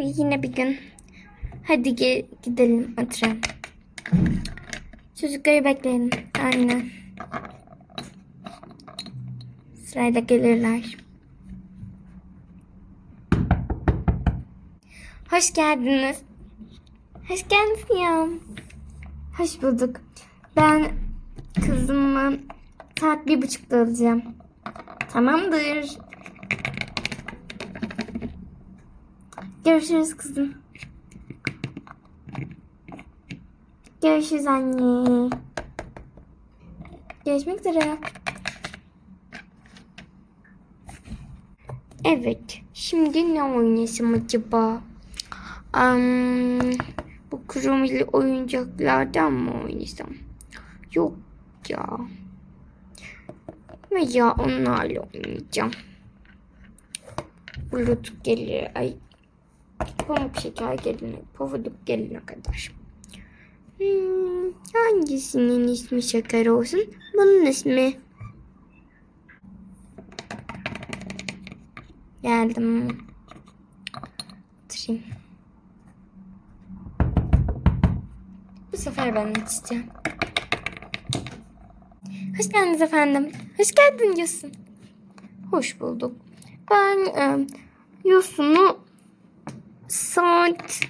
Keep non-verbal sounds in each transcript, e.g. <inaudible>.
Yine bir gün. Hadi gidelim oturalım. Çocukları bekleyelim. Aynen. Sırayla gelirler. Hoş geldiniz. Hoş geldiniz ya. Hoş bulduk. Ben kızımı saat bir buçukta alacağım. Tamamdır. Görüşürüz kızım. Görüşürüz anne. Görüşmek üzere. Evet. Şimdi ne oynasam acaba? Am, bu kromili oyuncaklardan mı oynasam? Yok ya. Veya onlarla oynayacağım. Bulut gelir. Ay. Pamuk şeker gelene, pofuduk gelene kadar. Hmm, hangisinin ismi şeker olsun? Bunun ismi. Geldim. Oturayım. Bu sefer ben içeceğim. Hoş geldiniz efendim. Hoş geldin Yosun. Hoş bulduk. Ben e, Yosun'u saat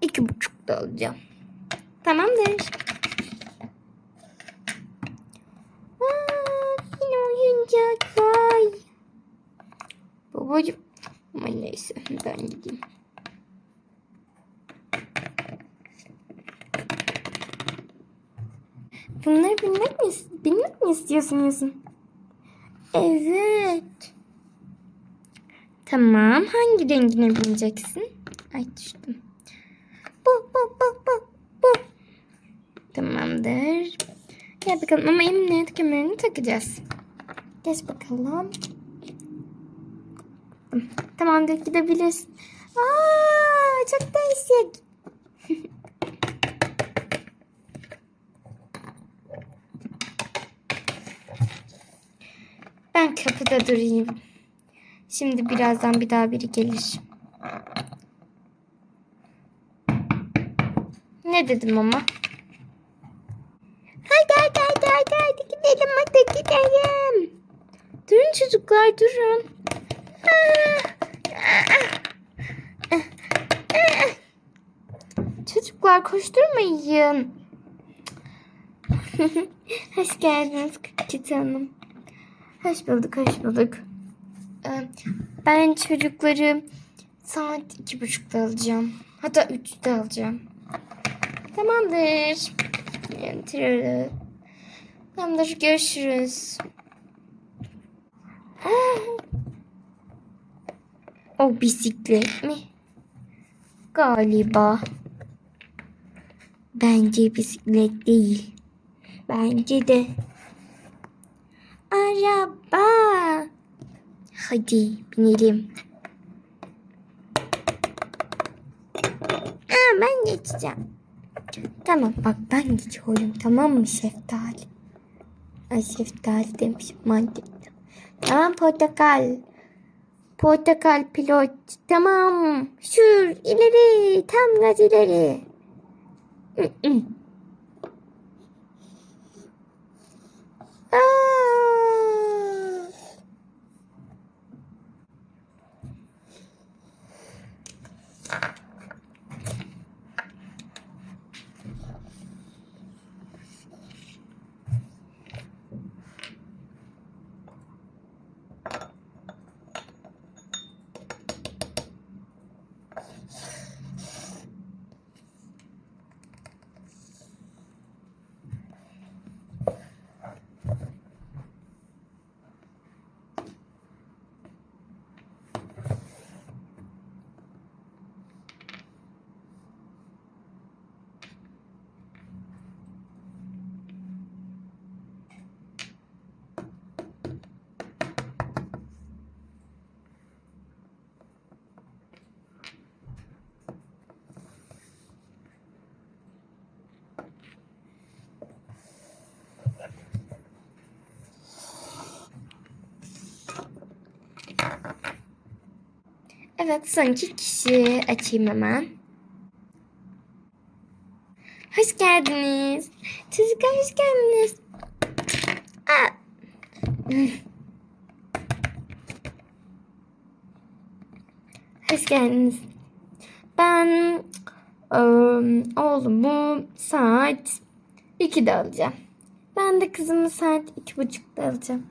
iki buçukta alacağım. Tamamdır. Aa, yine oyuncak var. Babacığım. Ama neyse ben gideyim. Bunları bilmek mi, bilmek mi istiyorsun Yusuf? Evet. Tamam. Hangi rengine bineceksin? Ay düştüm. Bu, bu, bu, bu, bu. Tamamdır. Gel bakalım ama emniyet kemerini takacağız. Geç bakalım. Tamamdır gidebilirsin. Aa, çok değişik. Ben kapıda durayım. Şimdi birazdan bir daha biri gelir. Ne dedim ama? Hadi hadi hadi hadi hadi gidelim hadi gidelim. Durun çocuklar durun. Çocuklar koşturmayın. <laughs> Hoş geldiniz Kıkçı Hanım. Hoş bulduk, hoş bulduk. Ee, Ben çocukları saat iki buçukta alacağım. Hatta üçte alacağım. Tamamdır. Tamamdır, görüşürüz. O bisiklet mi? Galiba. Bence bisiklet değil. Bence de. Araba. Hadi binelim. Aa, ben geçeceğim. Tamam bak ben geçiyorum tamam mı şeftali? Ay şeftali demişim mandalina. Tamam portakal. Portakal pilot. Tamam. Şur ileri. Tam gaz ileri. Aa! Evet son iki kişi açayım hemen. Hoş geldiniz. Çocuklar hoş geldiniz. Hoş geldiniz. Ben eee, oğlumu saat 2'de alacağım. Ben de kızımı saat iki buçukta alacağım.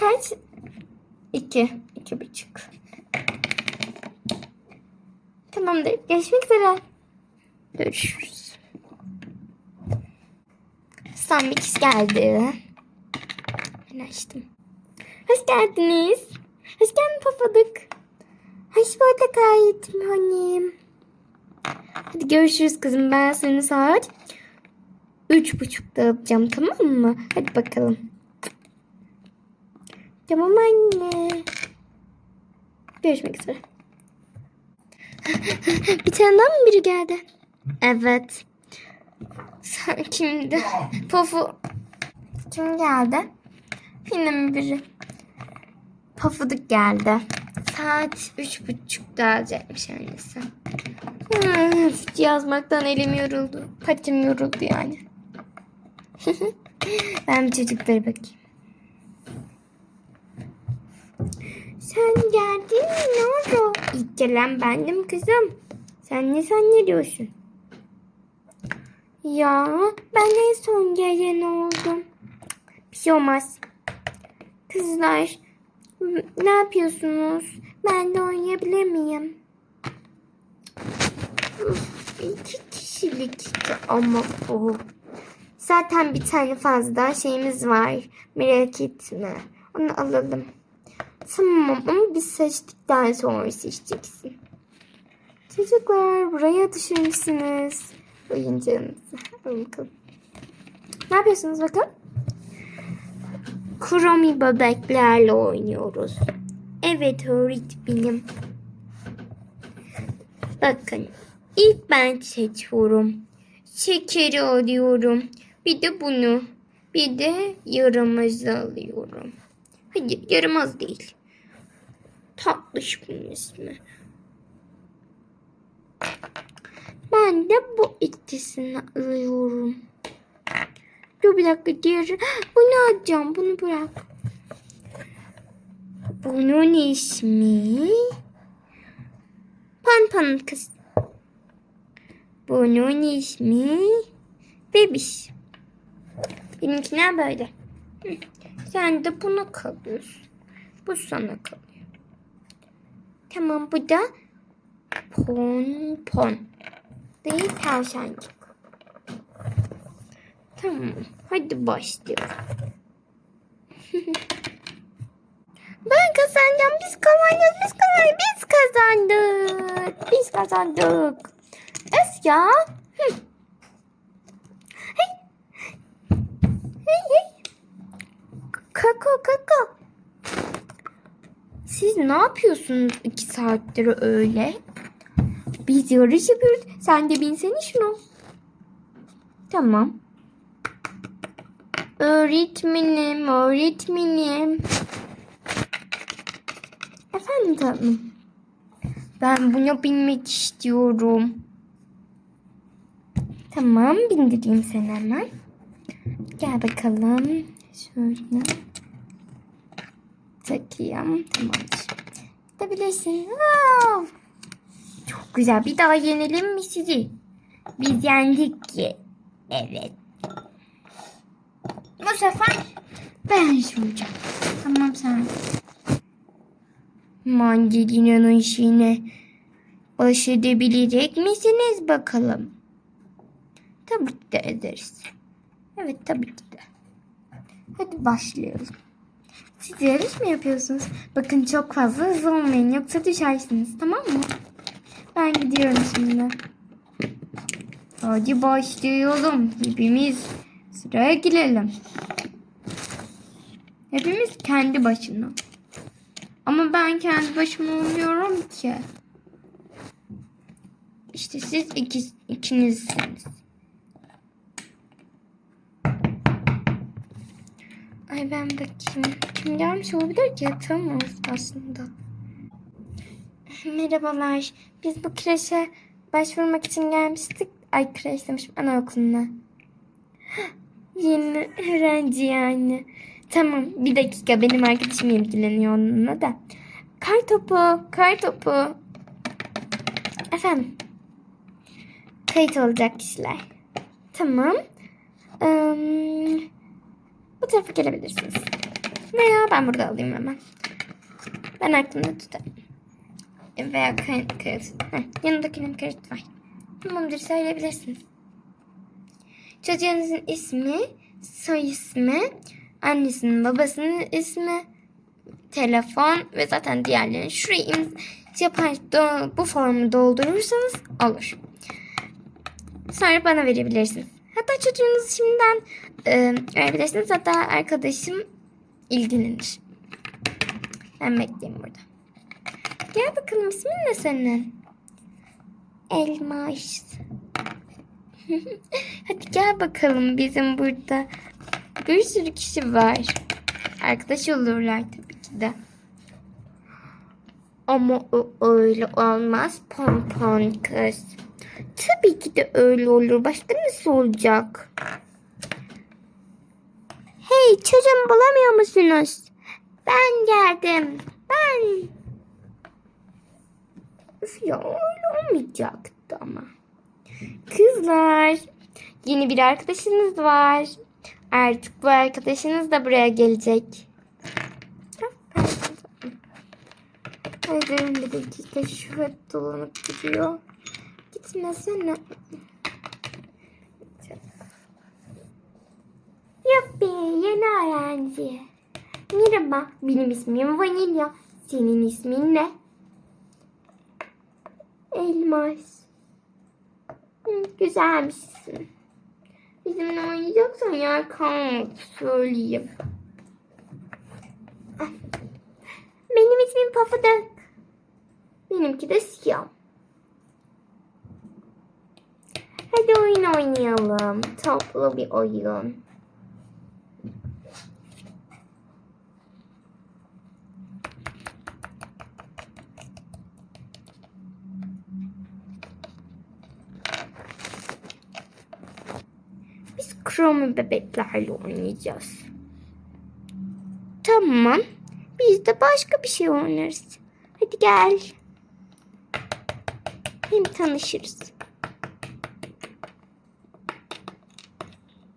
Kaç? İki. İki buçuk. Tamamdır. Görüşmek üzere. Görüşürüz. Kişi geldi. Ben açtım. Hoş geldiniz. Hoş geldin papadık. Hoş bulduk hayatım hanım. Hadi görüşürüz kızım. Ben seni saat üç buçukta alacağım tamam mı? Hadi bakalım. Tamam anne. Görüşmek üzere. <laughs> bir tane daha mı biri geldi? Evet. Sen kimdi? Pofu. Kim geldi? Yine mi biri? Pofuduk geldi. Saat üç buçukta alacakmış annesi. Hmm, yazmaktan elim yoruldu. Patim yoruldu yani. <laughs> ben çocuklara bakayım. Sen geldin mi? Ne oldu? İlk gelen bendim kızım. Sen ne zannediyorsun? Ya ben en son gelen oldum. Bir şey olmaz. Kızlar ne yapıyorsunuz? Ben de oynayabilir miyim? İki kişilik ama bu. Zaten bir tane fazla şeyimiz var. Merak etme. Onu alalım. Tamam ama biz seçtikten sonra seçeceksin. Çocuklar buraya düşürmüşsünüz. Oyuncağınızı. Alın bakalım. Ne yapıyorsunuz bakalım? Kromi bebeklerle oynuyoruz. Evet öğretmenim. Bakın ilk ben seçiyorum. Şekeri alıyorum. Bir de bunu. Bir de yaramazı alıyorum. Hayır yaramaz değil. Tatlış bunun ismi. Ben de bu ikisini alıyorum. Dur bir dakika diğeri. Bunu alacağım. Bunu bırak. Bunun ismi Panpan kız. Bunun ismi Bebiş. Benimkiler böyle. Sen de buna kalıyorsun. Bu sana kalıyor. Tamam bu da pon pon. Değil tavşancık. Tamam. Hadi başlayalım. <laughs> ben kazanacağım. Biz kazanacağız. Biz kazanacağız. Biz kazandık. Biz kazandık. Es ya. Hey. Hey hey. Kako kako. Siz ne yapıyorsunuz iki saattir öyle? Biz yarış yapıyoruz. Sen de binsene şunu. Tamam. Öğretmenim, öğretmenim. Efendim tatlım. Ben buna binmek istiyorum. Tamam, bindireyim seni hemen. Gel bakalım. Şöyle. Takayım. Tamamdır. Gidebilirsin. Wow. Çok güzel. Bir daha yenelim mi sizi? Biz yendik ki. Evet. Bu sefer ben soracağım. Tamam sen. Mandalina'nın işine baş edebilecek misiniz bakalım? Tabii ki de ederiz. Evet tabii ki de. Hadi başlayalım. Siz yarış mı yapıyorsunuz? Bakın çok fazla hızlı olmayın yoksa düşersiniz tamam mı? Ben gidiyorum şimdi. Hadi başlayalım. Hepimiz sıraya girelim. Hepimiz kendi başına. Ama ben kendi başıma olmuyorum ki. İşte siz iki, ikinizsiniz. Ay ben bakayım. Kim gelmiş olabilir ki? Tamam aslında. Merhabalar. Biz bu kreşe başvurmak için gelmiştik. Ay kreş demişim anaokuluna. <gasps> Yeni öğrenci yani. Tamam bir dakika benim arkadaşım ilgileniyor onunla da. Kar topu, kar topu. Efendim. Kayıt olacak kişiler. Tamam. Eee, bu tarafa gelebilirsiniz. Veya ben burada alayım hemen. Ben aklımda tutarım. Veya kayıt yanındakinin kayıt var. Tamamdır söyleyebilirsiniz. Çocuğunuzun ismi, soy ismi, annesinin babasının ismi, telefon ve zaten diğerlerini şurayı yapar bu formu doldurursanız olur. Sonra bana verebilirsiniz. Hatta çocuğunuzu şimdiden e, verebilirsiniz. Hatta arkadaşım ilgilenir. Ben bekleyeyim burada. Gel bakalım ismin ne senin? Elmas. <laughs> Hadi gel bakalım bizim burada bir sürü kişi var. Arkadaş olurlar tabii ki de. Ama o öyle olmaz pompon kız. Tabii ki de öyle olur. Başka nasıl olacak? Hey çocuğum bulamıyor musunuz? Ben geldim. Ben. Üf ya öyle olmayacaktı ama. Kızlar yeni bir arkadaşınız var. Artık bu arkadaşınız da buraya gelecek. Ay bir dakika şu dolanıp gidiyor. Gitmesene. Yuppi yeni öğrenci. Merhaba benim ismim Vanilya. Senin ismin ne? Elmas. Hı, güzelmişsin. Bizimle oynayacaksan yer kalmadı söyleyeyim. Ah. Benim ismim Pafuduk. Benimki de siyah. Hadi oyun oynayalım. Toplu bir oyun. Biz Chrome bebeklerle oynayacağız. Tamam. Biz de başka bir şey oynarız. Hadi gel. Hem tanışırız.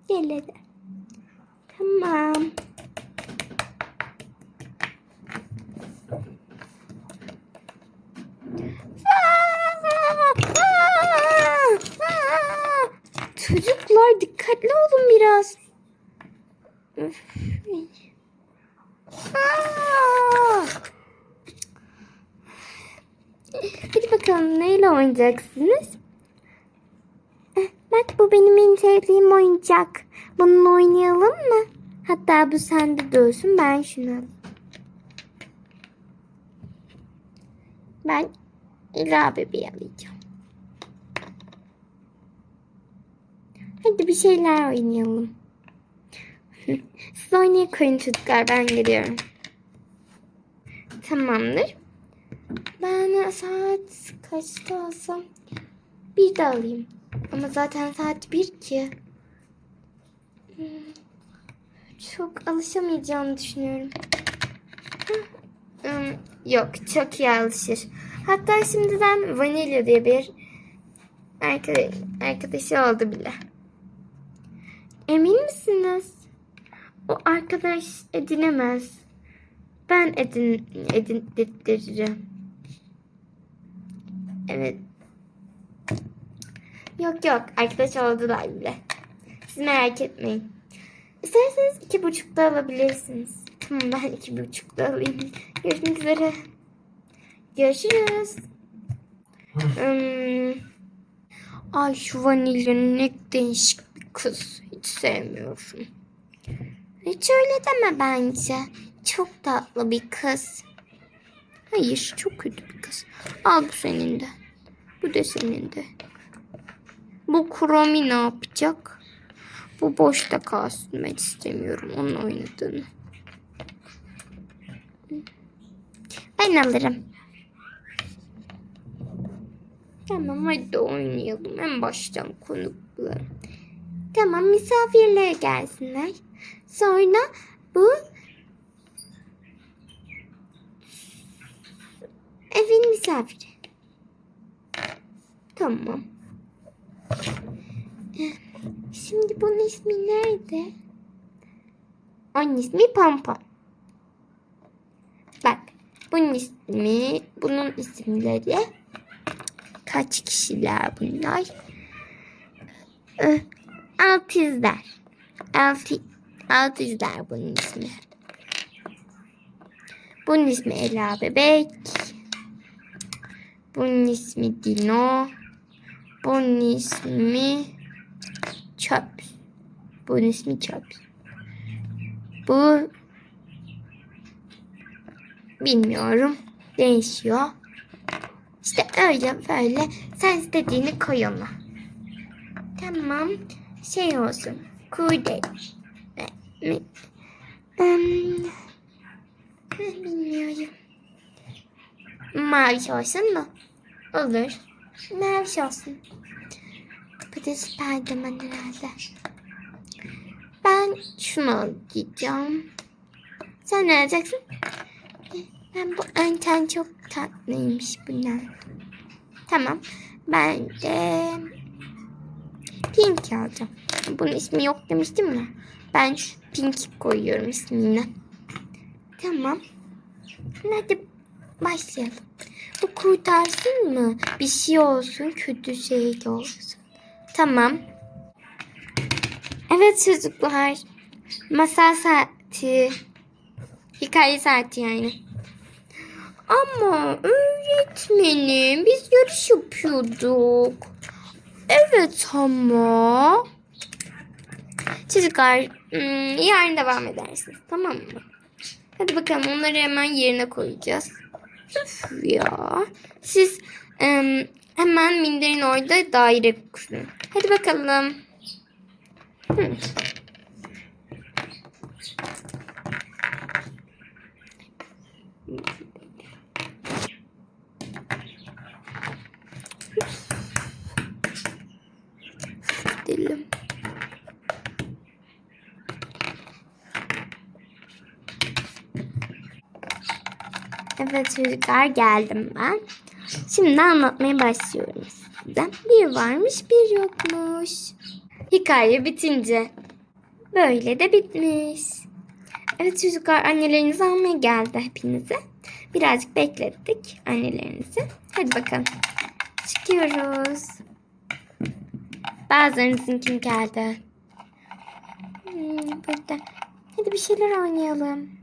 Gel hadi. Tamam. Çocuklar dikkatli olun biraz. Hadi bakalım neyle oynayacaksınız? Eh, Bak bu benim en sevdiğim oyuncak. Bununla oynayalım mı? Hatta bu sende dursun ben şunu. Ben Ela bebeği alacağım. Hadi bir şeyler oynayalım. <laughs> Siz oynayın koyun çocuklar ben geliyorum. Tamamdır. Ben saat kaçta alsam? Bir de alayım. Ama zaten saat bir ki. Hmm, Çok alışamayacağımı düşünüyorum. Hmm, Yok çok iyi alışır. Hatta şimdiden Vanilya diye bir arkadaş, arkadaşı oldu bile. Emin misiniz? O arkadaş edinemez. Ben edin edindiririm. Evet. Yok yok arkadaş oldular bile. Siz merak etmeyin. İsterseniz iki buçukta alabilirsiniz. Tamam ben iki buçukta alayım. Görüşmek üzere. Görüşürüz. Hmm. Ay şu vanilya ne değişik bir kız. Hiç sevmiyorum. Hiç öyle deme bence. Çok tatlı bir kız. Hayır çok kötü bir kız. Al bu senin de. Bu da senin de. Bu Kromi ne yapacak? Bu boşta kalsın. Ben istemiyorum onun oynadığını. Ben alırım. Tamam hadi oynayalım. En baştan konukla. Tamam misafirler gelsinler. Sonra bu evin misafiri. Tamam. Şimdi bunun ismi nerede? Onun ismi Pampam. Bak bunun ismi, bunun isimleri kaç kişiler bunlar? Ee, Altızlar. Altı, altızlar bunun ismi. Bunun ismi Ela Bebek. Bunun ismi Dino. Bunun ismi Çöp. Bunun ismi Çöp. Bu bilmiyorum. Değişiyor. İşte öyle böyle. Sen istediğini koy ona. Tamam. Şey olsun. Kurde. Ne bilmiyorum. Mavi olsun mu? Olur. Mavi olsun. Bu da Spiderman herhalde. Ben şunu alacağım. Sen ne alacaksın? Ben bu anten çok tatlıymış bunlar. Tamam. Ben de pink alacağım. Bunun ismi yok demiştim ya. Ben pink koyuyorum ismini. Tamam. Hadi başlayalım. Bu kurtarsın mı? Bir şey olsun, kötü şey olsun. Tamam. Evet çocuklar. Masal saati. Hikaye saati yani. Ama öğretmenim biz yarış yapıyorduk. Evet ama. Çocuklar hmm, yarın devam edersiniz tamam mı? Hadi bakalım onları hemen yerine koyacağız. Üf ya. Siz em, hemen minderin orada daire kurun. Hadi bakalım. Hı. Evet çocuklar geldim ben. Şimdi anlatmaya başlıyorum size. Bir varmış bir yokmuş. Hikaye bitince böyle de bitmiş. Evet çocuklar annelerinizi almaya geldi hepinize. Birazcık beklettik annelerinizi. Hadi bakalım. Çıkıyoruz. Bazılarınızın kim geldi? Hmm, burada. Hadi bir şeyler oynayalım.